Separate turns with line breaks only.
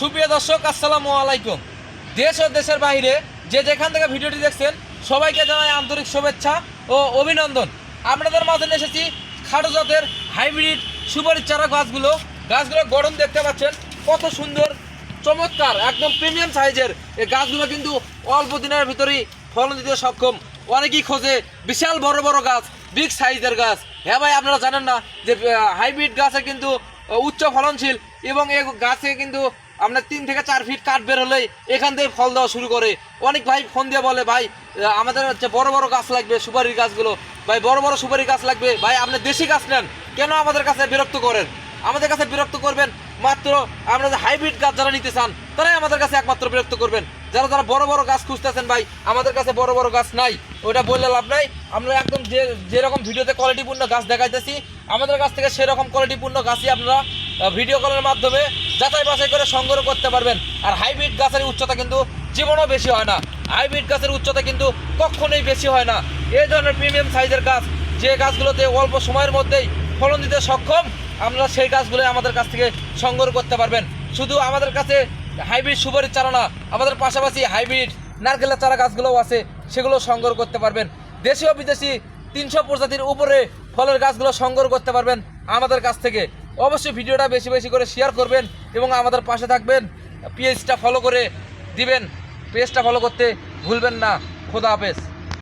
সুপ্রিয় দর্শক, আসসালামু আলাইকুম। দেশ ও দেশের বাইরে যে যেখান থেকে ভিডিওটি দেখছেন, সবাইকে জানাই আন্তরিক শুভেচ্ছা ও অভিনন্দন। আপনাদের মাঝে এসেছি খাটো জাতের হাইব্রিড সুপারি চারা গাছগুলো। গাছগুলো গঠন দেখতে পাচ্ছেন, কত সুন্দর, চমৎকার, একদম প্রিমিয়াম সাইজের। এই গাছগুলো কিন্তু অল্প দিনের ভিতরেই ফলন দিতে সক্ষম। অনেকেই খোঁজে বিশাল বড় বড় গাছ বিগ সাইজের গাছ। হ্যাঁ ভাই, আপনারা জানেন না যে হাইব্রিড গাছে কিন্তু উচ্চ ফলনশীল এবং এই গাছে কিন্তু আপনার তিন থেকে চার ফিট কাঠ বের হলেই এখান থেকে ফল দেওয়া শুরু করে। অনেক ভাই ফোন দিয়ে বলে, ভাই আমাদের হচ্ছে বড় বড় গাছ লাগবে, সুপারির গাছগুলো। ভাই, বড় বড় সুপারি গাছ লাগবে। ভাই, আপনি দেশি গাছ নেন। কেন আমাদের কাছে বিরক্ত করেন? আমাদের কাছে বিরক্ত করবেন। মাত্র আমরা যে হাইব্রিড গাছ যারা নিতে চান, তারাই আমাদের কাছে একমাত্র বিরক্ত করবেন। যারা যারা বড় বড় গাছ খুঁজতেছেন ভাই, আমাদের কাছে বড় বড় গাছ নাই, ওটা বললে লাভ নাই। আমরা একদম যে যেরকম ভিডিওতে কোয়ালিটিপূর্ণ গাছ দেখাইতেছি, আমাদের কাছ থেকে সেরকম কোয়ালিটিপূর্ণ গাছই আপনারা ভিডিও কলের মাধ্যমে যাচাই বাছাই করে সংগ্রহ করতে পারবেন। আর হাইব্রিড গাছের উচ্চতা কিন্তু জীবনও বেশি হয় না। হাইব্রিড গাছের উচ্চতা কিন্তু কখনোই বেশি হয় না। এই ধরনের প্রিমিয়াম সাইজের গাছ, যে গাছগুলোতে অল্প সময়ের মধ্যেই ফলন দিতে সক্ষম আপনারা সেই গাছগুলো আমাদের কাছ থেকে সংগ্রহ করতে পারবেন। শুধু আমাদের কাছে হাইব্রিড সুপারির চারা না আমাদের পাশাপাশি হাইব্রিড নারকেলের চারা গাছগুলোও আছে, সেগুলো সংগ্রহ করতে পারবেন। দেশীয় বিদেশি তিনশো প্রজাতির উপরে ফলের গাছগুলো সংগ্রহ করতে পারবেন আমাদের কাছ থেকে। অবশ্যই ভিডিওটা বেশি বেশি করে শেয়ার করবেন এবং আমাদের পাশে থাকবেন। পেজটা ফলো করে দিবেন। পেজটা ফলো করতে ভুলবেন না। খোদা হাফেজ।